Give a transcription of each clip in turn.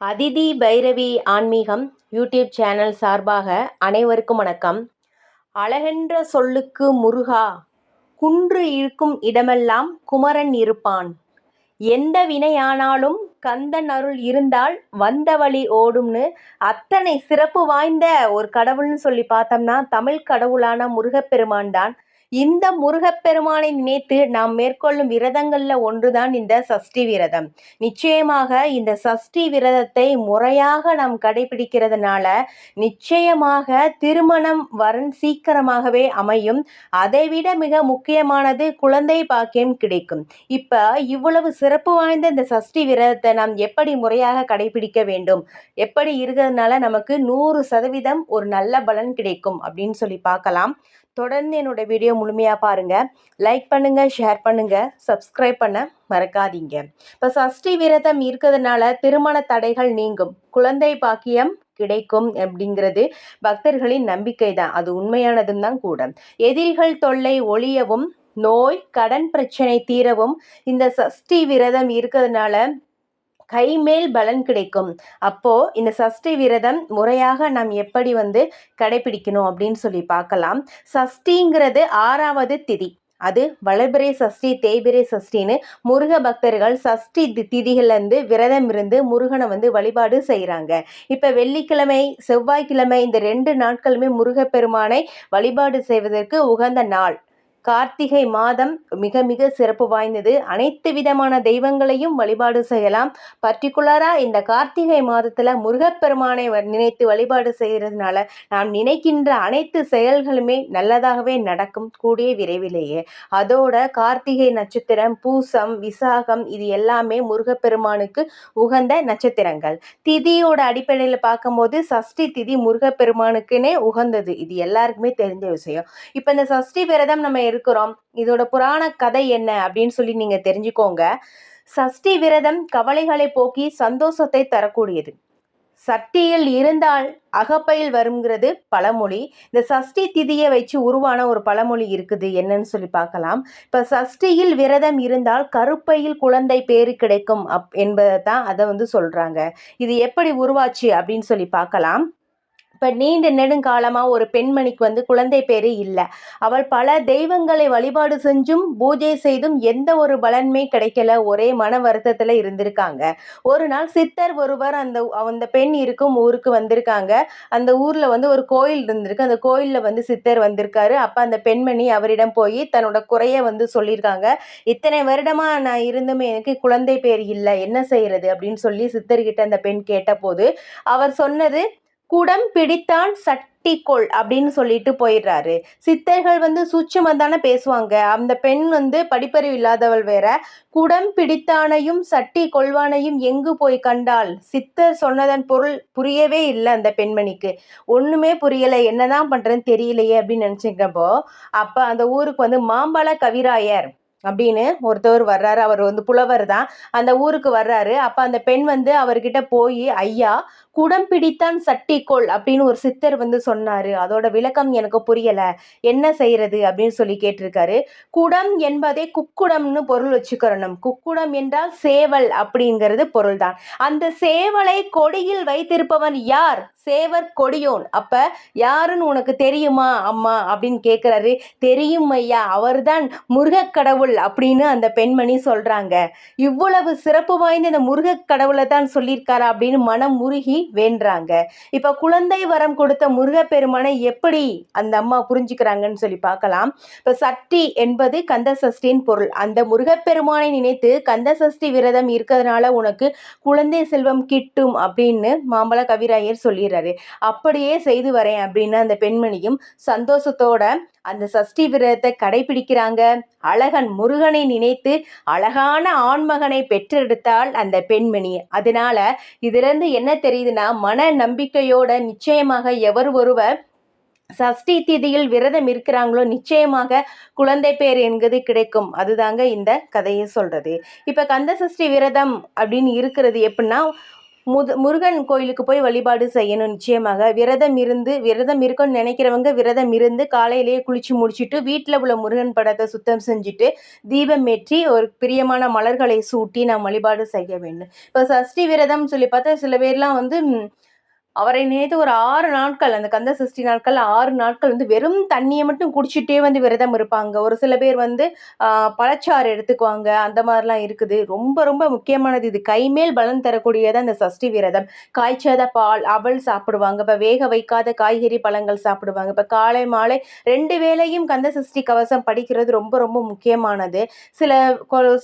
அதிதி பைரவி ஆன்மீகம் YouTube channel சார்பாக அனைவருக்கும் வணக்கம். அழகென்ற சொல்லுக்கு முருகா குன்று இருக்கும் இடமெல்லாம் குமரன் இருப்பான். எந்த வினையானாலும் கந்தன் அருள் இருந்தால் வந்த வழி ஓடும்னு அத்தனை சிறப்பு வாய்ந்த ஒரு கடவுள்னு சொல்லி பார்த்தோம்னா தமிழ் கடவுளான முருகப்பெருமான் தான். இந்த முருகப்பெருமானை நினைத்து நாம் மேற்கொள்ளும் விரதங்களில் ஒன்றுதான் இந்த சஷ்டி விரதம். நிச்சயமாக இந்த சஷ்டி விரதத்தை முறையாக நாம் கடைபிடிக்கிறதுனால நிச்சயமாக திருமணம் வரன் சீக்கிரமாகவே அமையும். அதைவிட மிக முக்கியமானது குழந்தை பாக்கியம் கிடைக்கும். இப்போ இவ்வளவு சிறப்பு வாய்ந்த இந்த சஷ்டி விரதத்தை நாம் எப்படி முறையாக கடைபிடிக்க வேண்டும்? எப்படி இருக்கிறதுனால நமக்கு நூறு சதவீதம் ஒரு நல்ல பலன் கிடைக்கும் அப்படின்னு சொல்லி பார்க்கலாம். தொடர்ந்து என்னோடய வீடியோ முழுமையாக பாருங்கள் லைக் பண்ணுங்கள் ஷேர் பண்ணுங்கள் சப்ஸ்கிரைப் பண்ண மறக்காதீங்க. இப்போ சஷ்டி விரதம் இருக்கிறதுனால திருமண தடைகள் நீங்கும். குழந்தை பாக்கியம் கிடைக்கும் அப்படிங்கிறது பக்தர்களின் நம்பிக்கை தான். அது உண்மையானதும் தான் கூட. எதிரிகள் தொல்லை ஒழியவும் நோய் கடன் பிரச்சனை தீரவும் இந்த சஷ்டி விரதம் இருக்கிறதுனால கைமேல் பலன் கிடைக்கும். அப்போது இந்த சஷ்டி விரதம் முறையாக நாம் எப்படி வந்து கடைபிடிக்கணும் அப்படின்னு சொல்லி பார்க்கலாம். சஷ்டிங்கிறது ஆறாவது திதி. அது வளர்பிறை சஷ்டி தேய்பிரை சஷ்டின்னு முருக பக்தர்கள் சஷ்டி திதிகள்லேருந்து விரதம் இருந்து முருகனை வந்து வழிபாடு செய்கிறாங்க இப்போ வெள்ளிக்கிழமை செவ்வாய்க்கிழமை இந்த ரெண்டு நாட்களுமே முருகப்பெருமானை வழிபாடு செய்வதற்கு உகந்த நாள். கார்த்திகை மாதம் மிக மிக சிறப்பு வாய்ந்தது. அனைத்து விதமான தெய்வங்களையும் வழிபாடு செய்யலாம். பர்டிகுலராக இந்த கார்த்திகை மாதத்தில் முருகப்பெருமானை நினைத்து வழிபாடு செய்கிறதுனால நாம் நினைக்கின்ற அனைத்து செயல்களுமே நல்லதாகவே நடக்கும். கூடிய விரைவிலேயே. அதோட கார்த்திகை நட்சத்திரம் பூசம் விசாகம் இது எல்லாமே முருகப்பெருமானுக்கு உகந்த நட்சத்திரங்கள். திதியோட அடிப்படையில் பார்க்கும்போது சஷ்டி திதி முருகப்பெருமானுக்குன்னே உகந்தது. இது எல்லாருக்குமே தெரிஞ்ச விஷயம். இப்போ இந்த சஷ்டி விரதம் நம்ம இருக்கிறோம். இதோட புராண கதை என்ன அப்படின்னு சொல்லி நீங்கள் தெரிஞ்சுக்கோங்க. சஷ்டி விரதம் கவலைகளை போக்கி சந்தோஷத்தை தரக்கூடியது. சட்டியில் இருந்தால் அகப்பையில் வருங்கிறது பழமொழி. இந்த சஷ்டி திதியை வச்சு உருவான ஒரு பழமொழி இருக்குது. என்னன்னு சொல்லி பார்க்கலாம். இப்போ சஷ்டியில் விரதம் இருந்தால் கருப்பையில் குழந்தை பேரு கிடைக்கும் அப் என்பதை தான் அதை வந்து சொல்கிறாங்க இது எப்படி உருவாச்சு அப்படின்னு சொல்லி பார்க்கலாம். இப்போ நீண்ட நெடுங்காலமாக ஒரு பெண்மணிக்கு வந்து குழந்தை பேரு இல்லை. அவள் பல தெய்வங்களை வழிபாடு செஞ்சும் பூஜை செய்தும் எந்த ஒரு பலன்மே கிடைக்கல. ஒரே மன வருத்தத்தில் இருந்திருக்காங்க. ஒரு நாள் சித்தர் ஒருவர் அந்த அந்த பெண் இருக்கும் ஊருக்கு வந்திருக்காங்க. அந்த ஊரில் வந்து ஒரு கோயில் இருந்திருக்கு. அந்த கோயிலில் வந்து சித்தர் வந்திருக்காரு. அப்போ அந்த பெண்மணி அவரிடம் போய் தன்னோட குறைய வந்து சொல்லியிருக்காங்க இத்தனை வருடமாக நான் இருந்துமே எனக்கு குழந்தை பேர் இல்லை. என்ன செய்கிறது அப்படின்னு சொல்லி சித்தர்கிட்ட அந்த பெண் கேட்டபோது அவர் சொன்னது குடம் பிடித்தான் சட்டி கொள் அப்படின்னு சொல்லிட்டு போயிடுறாரு. சித்தர்கள் வந்து சூட்சமாக தானே பேசுவாங்க. அந்த பெண் வந்து படிப்பறிவு இல்லாதவள் வேற. குடம் பிடித்தானையும் சட்டி கொள்வானையும் எங்கு போய் கண்டால்? சித்தர் சொன்னதன் பொருள் புரியவே இல்லை அந்த பெண்மணிக்கு. ஒன்றுமே புரியலை. என்னதான் பண்ணுறேன்னு தெரியலையே அப்படின்னு நினச்சிக்கிறப்போ அப்போ அந்த ஊருக்கு வந்து மாம்பழ கவிராயர். அப்படின்னு ஒருத்தவர் வர்றாரு. அவர் வந்து புலவர் தான். அந்த ஊருக்கு வர்றாரு. அப்போ அந்த பெண் வந்து அவர்கிட்ட போய் ஐயா குடம் பிடித்தான் சட்டிக்கோள் அப்படின்னு ஒரு சித்தர் வந்து சொன்னார். அதோட விளக்கம் எனக்கு புரியலை. என்ன செய்கிறது அப்படின்னு சொல்லி கேட்டிருக்காரு. குடம் என்பதே குக்குடம்னு பொருள் வச்சுக்கிறணும் குக்குடம் என்றால் சேவல் அப்படிங்கிறது பொருள் தான் அந்த சேவலை கொடியில் வைத்திருப்பவன் யார்? சேவர் கொடியோன். அப்ப யாருன்னு உனக்கு தெரியுமா அம்மா? அப்படின்னு கேட்குறாரு தெரியும் ஐயா. அவர்தான் முருகக்கடவுள் அப்படின்னு அந்த பெண்மணி சொல்கிறாங்க இவ்வளவு சிறப்பு வாய்ந்த இந்த முருகக்கடவுளை தான் சொல்லியிருக்காரா அப்படின்னு மனம் முருகி வேண்டுறாங்க. இப்போ குழந்தை வரம் கொடுத்த முருகப்பெருமானை எப்படி அந்த அம்மா புரிஞ்சுக்கிறாங்கன்னு சொல்லி பார்க்கலாம். இப்போ சட்டி என்பது கந்த சஷ்டியின் பொருள். அந்த முருகப்பெருமானை நினைத்து கந்த சஷ்டி விரதம் இருக்கிறதுனால உனக்கு குழந்தை செல்வம் கிட்டும் அப்படின்னு மாம்பழ கவிராயர் சொல்லிடுறாரு. அப்படியே செய்து வரேன் அப்படின்னு அந்த பெண்மணியும் சந்தோஷத்தோட அந்த சஷ்டி விரதத்தை கடைபிடிக்கிறாங்க. அழகன் முருகனை நினைத்து அழகான ஆண்மகனை பெற்றெடுத்தாள் அந்த பெண்மணி. அதனால இதுலேருந்து என்ன தெரியுதுன்னா மன நம்பிக்கையோட நிச்சயமாக எவர் ஒருவர் சஷ்டி திதியில் விரதம் இருக்கிறாங்களோ நிச்சயமாக குழந்தை பேர் என்கிறது கிடைக்கும். அதுதாங்க இந்த கதையை சொல்கிறது இப்போ கந்த சஷ்டி விரதம் அப்படின்னு இருக்கிறது எப்படின்னா முது முருகன் கோயிலுக்கு போய் வழிபாடு செய்யணும் நிச்சயமாக. விரதம் இருந்து விரதம் இருக்கணும்னு நினைக்கிறவங்க விரதம் இருந்து காலையிலேயே குளிச்சு முடிச்சுட்டு வீட்டில் உள்ள முருகன் படத்தை சுத்தம் செஞ்சுட்டு தீபம் ஏற்றி ஒரு பிரியமான மலர்களை சூட்டி நாம் வழிபாடு செய்ய வேண்டும். இப்போ சஷ்டி விரதம் சொல்லி பார்த்தா சில பேர்லாம் வந்து அவரை நினைத்து ஒரு ஆறு நாட்கள் அந்த கந்த சஷ்டி நாட்கள் ஆறு நாட்கள் வந்து வெறும் தண்ணியை மட்டும் குடிச்சிட்டே வந்து விரதம் இருப்பாங்க. ஒரு சில பேர் வந்து பழச்சாறு எடுத்துக்குவாங்க. அந்த மாதிரிலாம் இருக்குது. ரொம்ப ரொம்ப முக்கியமானது இது. கைமேல் பலன் தரக்கூடியதாக அந்த சஷ்டி விரதம். காய்ச்சாத பால் அவள் சாப்பிடுவாங்க. இப்போ வேக வைக்காத காய்கறி பழங்கள் சாப்பிடுவாங்க. இப்போ காலை மாலை ரெண்டு வேளையும் கந்த சஷ்டி கவசம் படிக்கிறது ரொம்ப ரொம்ப முக்கியமானது. சில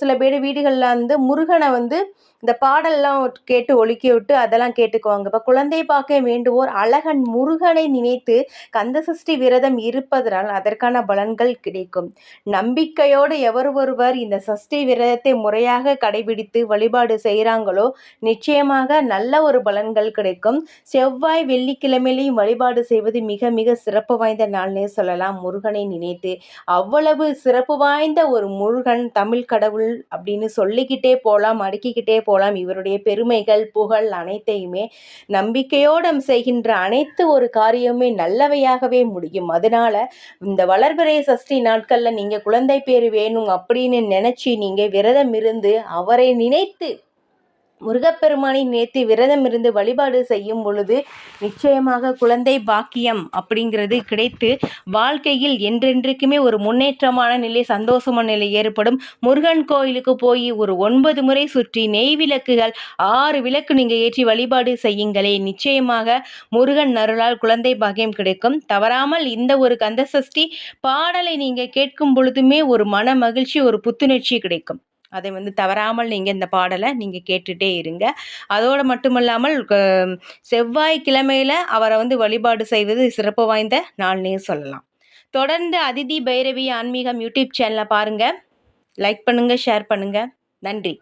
சில பேர் வீடுகளில் வந்து முருகனை வந்து இந்த பாடல்லாம் கேட்டு ஒழுக்கி விட்டு அதெல்லாம் கேட்டுக்குவாங்க. இப்போ குழந்தை பா பார்க்க வேண்டுவோர் அழகன் முருகனை நினைத்து கந்தசஷ்டி விரதம் இருப்பதனால் அதற்கான பலன்கள் கிடைக்கும். நம்பிக்கையோடு எவர் ஒருவர் இந்த சஷ்டி விரதத்தை முறையாக கடைபிடித்து வழிபாடு செய்கிறாங்களோ நிச்சயமாக நல்ல ஒரு பலன்கள் கிடைக்கும். செவ்வாய் வெள்ளிக்கிழமையிலையும் வழிபாடு செய்வது மிக மிக சிறப்பு வாய்ந்த நாள்னே சொல்லலாம். முருகனை நினைத்து அவ்வளவு சிறப்பு வாய்ந்த ஒரு முருகன் தமிழ் கடவுள் அப்படின்னு சொல்லிக்கிட்டே போகலாம் அடுக்கிக்கிட்டே போகலாம் இவருடைய பெருமைகள் புகழ் அனைத்தையுமே நம்பிக்கையோ நம்பிக்கையோடு செய்கின்ற அனைத்து ஒரு காரியமுமே நல்லவையாகவே முடியும். அதனால இந்த வளர்பிறை சஷ்டி நாட்களில் நீங்கள் குழந்தை பேர் வேணும் அப்படின்னு நினச்சி நீங்கள் விரதம் இருந்து அவரை நினைத்து முருகப்பெருமானை நேர்த்தி விரதம் இருந்து வழிபாடு செய்யும் பொழுது நிச்சயமாக குழந்தை பாக்கியம் அப்படிங்கிறது கிடைத்து வாழ்க்கையில் என்றென்றைக்குமே ஒரு முன்னேற்றமான நிலை சந்தோஷமான நிலை ஏற்படும். முருகன் கோயிலுக்கு போய் ஒரு ஒன்பது முறை சுற்றி நெய் விளக்குகள் ஆறு விளக்கு நீங்கள் ஏற்றி வழிபாடு செய்யுங்களே. நிச்சயமாக முருகன் அருளால் குழந்தை பாக்கியம் கிடைக்கும். தவறாமல் இந்த ஒரு கந்தசஷ்டி பாடலை நீங்கள் கேட்கும் பொழுதுமே ஒரு மன மகிழ்ச்சி ஒரு புத்துணர்ச்சி கிடைக்கும். அதை வந்து தவறாமல் நீங்கள் இந்த பாடலை நீங்கள் கேட்டுகிட்டே இருங்க. அதோடு மட்டுமல்லாமல் செவ்வாய் கிழமையில் அவரை வந்து வழிபாடு செய்வது சிறப்பு வாய்ந்த நாள்னே சொல்லலாம். தொடர்ந்து அதிதி பைரவி ஆன்மீகம் யூடியூப் சேனலை பாருங்கள் லைக் பண்ணுங்கள் ஷேர் பண்ணுங்கள் நன்றி.